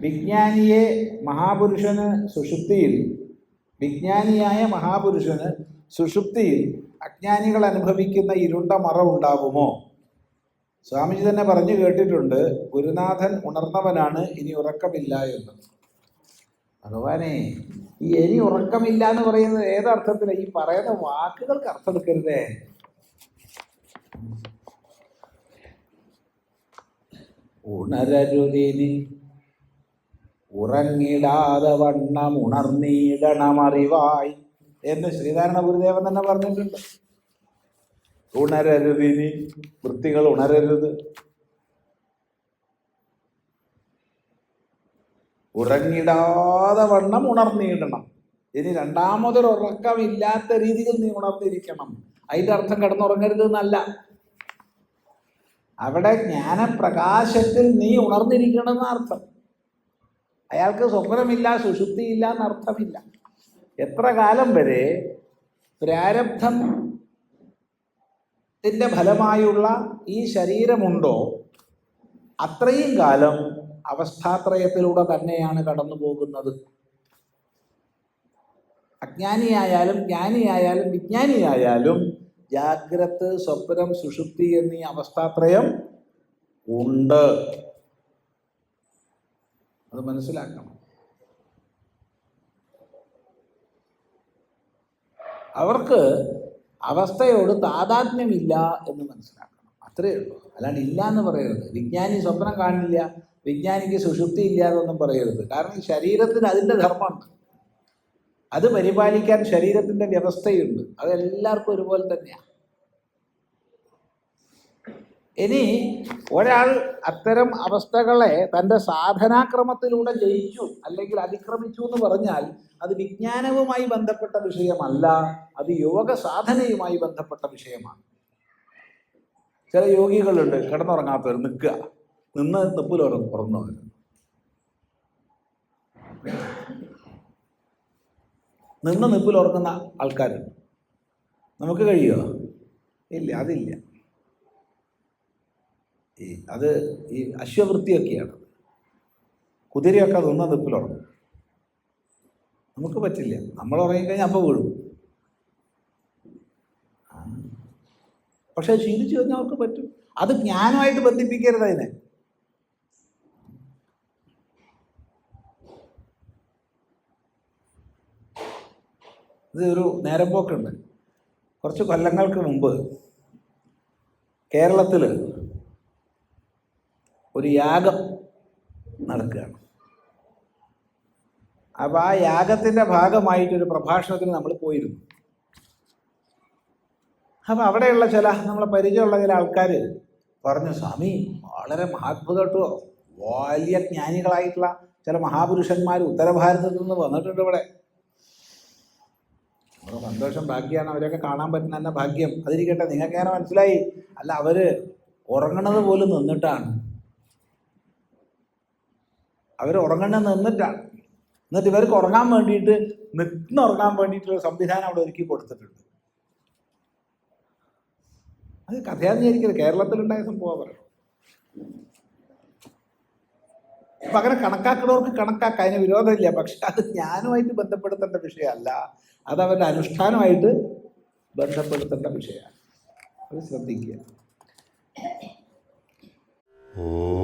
വിജ്ഞാനിയെ മഹാപുരുഷന് സുഷുപ്തിയിൽ വിജ്ഞാനിയായ മഹാപുരുഷന് സുഷുപ്തിയിൽ അജ്ഞാനികൾ അനുഭവിക്കുന്ന ഇരുണ്ട മറ ഉണ്ടാകുമോ? സ്വാമിജി തന്നെ പറഞ്ഞു കേട്ടിട്ടുണ്ട് ഗുരുനാഥൻ ഉണർന്നവനാണ് ഇനി ഉറക്കമില്ല എന്ന് ഭഗവാനെ ഈ ഇനി ഉറക്കമില്ല എന്ന് പറയുന്നത് ഏതർത്ഥത്തിലാണ് ഈ പറയുന്ന വാക്കുകൾക്ക് അർത്ഥം ഉണരരുതിനി. ഉറങ്ങിടാതെ വണ്ണം ഉണർന്നീടണമറിവായി എന്ന് ശ്രീനാരായണ ഗുരുദേവൻ തന്നെ പറഞ്ഞിട്ടുണ്ട്. ഉണരരുതിനി. വൃത്തികൾ ഉണരരുത്. ഉറങ്ങിടാതെ വണ്ണം ഉണർന്നിടണം. ഇനി രണ്ടാമതൊരു ഉറക്കമില്ലാത്ത രീതിയിൽ നീ ഉണർന്നിരിക്കണം. അതിന്റെ അർത്ഥം കിടന്നുറങ്ങരുത് എന്നല്ല അവിടെ ജ്ഞാനപ്രകാശത്തിൽ നീ ഉണർന്നിരിക്കണം എന്ന അർത്ഥം. അയാൾക്ക് സ്വപ്നമില്ല സുഷുപ്തിയില്ല എന്നർത്ഥമില്ല. എത്ര കാലം വരെ പ്രാരബ്ധം ത്തിന്റെ ഫലമായുള്ള ഈ ശരീരമുണ്ടോ അത്രയും കാലം അവസ്ഥാത്രയത്തിലൂടെ തന്നെയാണ് കടന്നു പോകുന്നത്. അജ്ഞാനിയായാലും ജ്ഞാനിയായാലും വിജ്ഞാനിയായാലും ജാഗ്രത് സ്വപ്നം സുഷുപ്തി എന്നീ അവസ്ഥാത്രയം ഉണ്ട്. അത് മനസ്സിലാക്കണം. അവർക്ക് അവസ്ഥയോട് താതാത്മ്യമില്ല എന്ന് മനസ്സിലാക്കണം. അത്രയേ ഉള്ളൂ. അല്ലാണ്ട് ഇല്ല എന്ന് പറയരുത്. വിജ്ഞാനി സ്വപ്നം കാണില്ല വിജ്ഞാനിക്ക് സുഷുപ്തി ഇല്ല എന്നൊന്നും പറയരുത്. കാരണം ശരീരത്തിന് അതിന്റെ ധർമ്മമുണ്ട്. അത് പരിപാലിക്കാൻ ശരീരത്തിന്റെ വ്യവസ്ഥയുണ്ട്. അതെല്ലാവർക്കും ഒരുപോലെ തന്നെയാണ് ഇനി ഒരാൾ അത്തരം അവസ്ഥകളെ തന്റെ സാധനാക്രമത്തിലൂടെ ജയിച്ചു അല്ലെങ്കിൽ അതിക്രമിച്ചു എന്ന് പറഞ്ഞാൽ അത് വിജ്ഞാനവുമായി ബന്ധപ്പെട്ട വിഷയമല്ല അത് യോഗ സാധനയുമായി ബന്ധപ്പെട്ട വിഷയമാണ്. ചില യോഗികളുണ്ട് കിടന്നുറങ്ങാത്തവർ നിൽക്കുക. നിന്ന് നിപ്പിൽ ഉറങ്ങുന്നവർ നിന്ന് നിപ്പിൽ ഉറങ്ങുന്ന ആൾക്കാരുണ്ട്. നമുക്ക് കഴിയുമോ ഇല്ല അതില്ല. ഈ അത് ഈ അശ്വവൃത്തിയൊക്കെയാണ്. കുതിരയൊക്കെ നിന്ന് നിപ്പിലുറങ്ങും നമുക്ക് പറ്റില്ല. നമ്മൾ ഉറങ്ങിക്കഴിഞ്ഞാൽ അപ്പോൾ വീഴും. പക്ഷെ ശീലിച്ചു കഴിഞ്ഞാൽ അവർക്ക് പറ്റും. അത് ജ്ഞാനമായിട്ട് ബന്ധിപ്പിക്കരുത് അതിനെ. ഇത് ഒരു നേരം പോക്കുണ്ട്. കുറച്ച് കൊല്ലങ്ങൾക്ക് മുമ്പ് കേരളത്തിൽ ഒരു യാഗം നടക്കുകയാണ്. അപ്പോൾ ആ യാഗത്തിന്റെ ഭാഗമായിട്ടൊരു പ്രഭാഷണത്തിന് നമ്മൾ പോയിരുന്നു. അപ്പോൾ അവിടെയുള്ള ചില നമ്മളെ പരിചയമുള്ള ചില ആൾക്കാർ പറഞ്ഞു സ്വാമി വളരെ മഹാത്ഭുതട്ടോ. വലിയ ജ്ഞാനികളായിട്ടുള്ള ചില മഹാപുരുഷന്മാർ ഉത്തരഭാരതത്തിൽ നിന്ന് വന്നിട്ടുണ്ട് ഇവിടെ. നമ്മുടെ സന്തോഷം ഭാഗ്യമാണ് അവരെയൊക്കെ കാണാൻ പറ്റുന്ന തന്നെ ഭാഗ്യം. അതിരിക്കട്ടെ നിങ്ങൾക്ക് അങ്ങനെ മനസ്സിലായി? അല്ല അവർ ഉറങ്ങണത് പോലും നിന്നിട്ടാണ്. അവർ ഉറങ്ങണത് നിന്നിട്ടാണ്. എന്നിട്ട് ഇവർക്ക് ഉറങ്ങാൻ വേണ്ടിയിട്ട് നിന്ന് ഉറങ്ങാൻ വേണ്ടിയിട്ടുള്ള സംവിധാനം അവിടെ ഒരുക്കി കൊടുത്തിട്ടുണ്ട്. അത് കഥയാന്ന് വിചാരിക്കരുത്. കേരളത്തിലുണ്ടായ സംഭവം പറയണം അപ്പൊ അങ്ങനെ കണക്കാക്കുന്നവർക്ക് കണക്കാക്കാം. അതിന് വിരോധമില്ല. പക്ഷെ അത് ഞാനുമായിട്ട് ബന്ധപ്പെടുത്തേണ്ട വിഷയമല്ല. അത് അവരുടെ അനുഷ്ഠാനമായിട്ട് ബന്ധപ്പെടുത്തേണ്ട വിഷയമാണ്. അത് ശ്രദ്ധിക്കുക. ഓ.